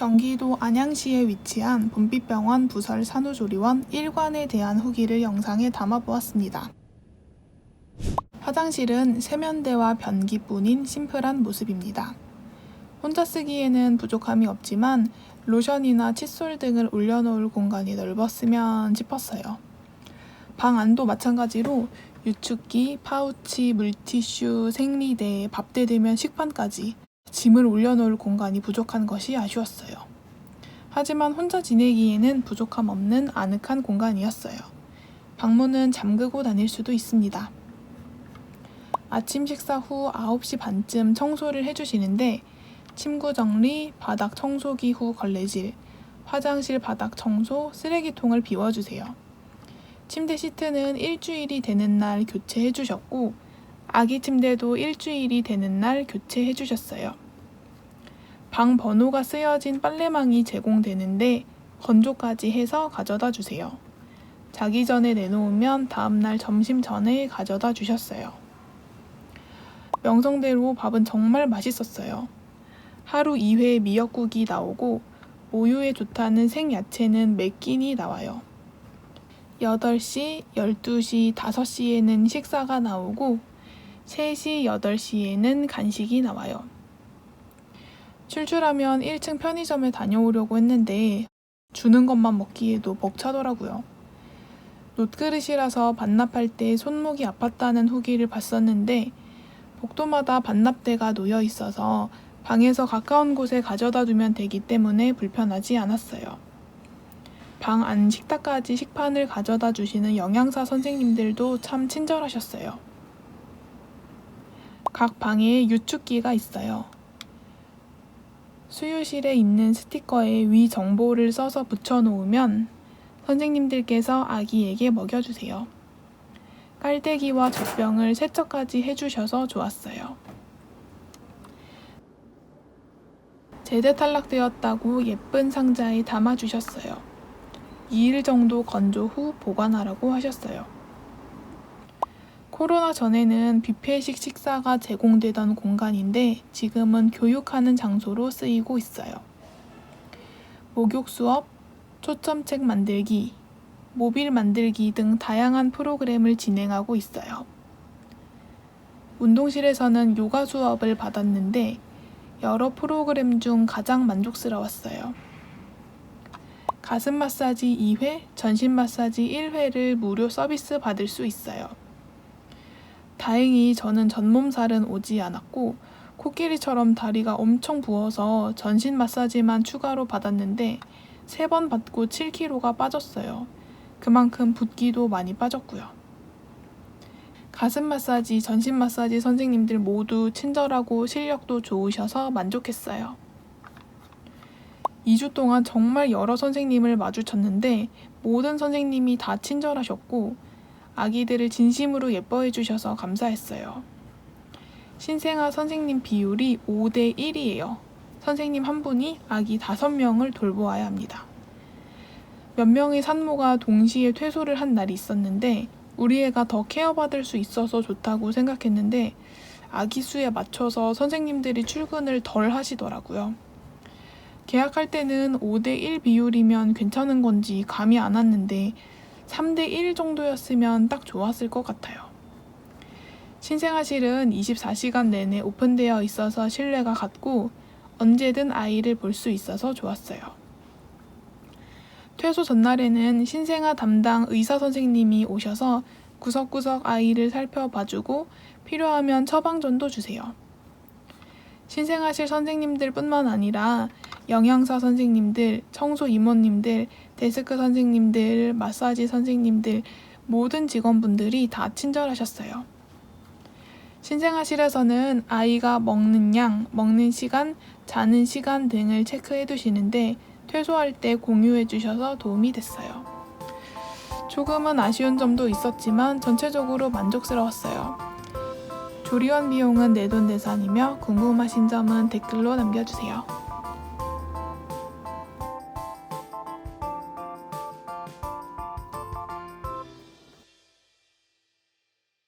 경기도 안양시에 위치한 봄빛병원 부설 산후조리원 1관에 대한 후기를 영상에 담아보았습니다. 화장실은 세면대와 변기뿐인 심플한 모습입니다. 혼자 쓰기에는 부족함이 없지만 로션이나 칫솔 등을 올려놓을 공간이 넓었으면 싶었어요. 방 안도 마찬가지로 유축기, 파우치, 물티슈, 생리대, 밥대 되면 식판까지 짐을 올려놓을 공간이 부족한 것이 아쉬웠어요. 하지만 혼자 지내기에는 부족함 없는 아늑한 공간이었어요. 방문은 잠그고 다닐 수도 있습니다. 아침 식사 후 9시 반쯤 청소를 해주시는데 침구 정리, 바닥 청소기 후 걸레질, 화장실 바닥 청소, 쓰레기통을 비워주세요. 침대 시트는 일주일이 되는 날 교체해 주셨고, 아기 침대도 일주일이 되는 날 교체해 주셨어요. 방 번호가 쓰여진 빨래망이 제공되는데 건조까지 해서 가져다 주세요. 자기 전에 내놓으면 다음날 점심 전에 가져다 주셨어요. 명성대로 밥은 정말 맛있었어요. 하루 2회 미역국이 나오고 모유에 좋다는 생야채는 몇 끼니 나와요. 8시, 12시, 5시에는 식사가 나오고 3시, 8시에는 간식이 나와요. 출출하면 1층 편의점에 다녀오려고 했는데 주는 것만 먹기에도 벅차더라고요. 놋그릇이라서 반납할 때 손목이 아팠다는 후기를 봤었는데 복도마다 반납대가 놓여 있어서 방에서 가까운 곳에 가져다 두면 되기 때문에 불편하지 않았어요. 방 안 식탁까지 식판을 가져다 주시는 영양사 선생님들도 참 친절하셨어요. 각 방에 유축기가 있어요. 수유실에 있는 스티커에 위 정보를 써서 붙여놓으면 선생님들께서 아기에게 먹여주세요. 깔때기와 젖병을 세척까지 해주셔서 좋았어요. 제대 탈락되었다고 예쁜 상자에 담아주셨어요. 2일 정도 건조 후 보관하라고 하셨어요. 코로나 전에는 뷔페식 식사가 제공되던 공간인데 지금은 교육하는 장소로 쓰이고 있어요. 목욕 수업, 초점책 만들기, 모빌 만들기 등 다양한 프로그램을 진행하고 있어요. 운동실에서는 요가 수업을 받았는데 여러 프로그램 중 가장 만족스러웠어요. 가슴 마사지 2회, 전신 마사지 1회를 무료 서비스 받을 수 있어요. 다행히 저는 전몸살은 오지 않았고 코끼리처럼 다리가 엄청 부어서 전신 마사지만 추가로 받았는데 세 번 받고 7kg가 빠졌어요. 그만큼 붓기도 많이 빠졌고요. 가슴 마사지, 전신 마사지 선생님들 모두 친절하고 실력도 좋으셔서 만족했어요. 2주 동안 정말 여러 선생님을 마주쳤는데 모든 선생님이 다 친절하셨고 아기들을 진심으로 예뻐해 주셔서 감사했어요. 신생아 선생님 비율이 5대 1이에요. 선생님 한 분이 아기 5명을 돌보아야 합니다. 몇 명의 산모가 동시에 퇴소를 한 날이 있었는데 우리 애가 더 케어받을 수 있어서 좋다고 생각했는데 아기 수에 맞춰서 선생님들이 출근을 덜 하시더라고요. 계약할 때는 5대1 비율이면 괜찮은 건지 감이 안 왔는데 3대1 정도였으면 딱 좋았을 것 같아요. 신생아실은 24시간 내내 오픈되어 있어서 신뢰가 갔고 언제든 아이를 볼 수 있어서 좋았어요. 퇴소 전날에는 신생아 담당 의사 선생님이 오셔서 구석구석 아이를 살펴봐주고 필요하면 처방전도 주세요. 신생아실 선생님들 뿐만 아니라 영양사 선생님들, 청소 이모님들, 데스크 선생님들, 마사지 선생님들, 모든 직원분들이 다 친절하셨어요. 신생아실에서는 아이가 먹는 양, 먹는 시간, 자는 시간 등을 체크해 두시는데 퇴소할 때 공유해 주셔서 도움이 됐어요. 조금은 아쉬운 점도 있었지만 전체적으로 만족스러웠어요. 조리원 비용은 내돈내산이며 궁금하신 점은 댓글로 남겨주세요.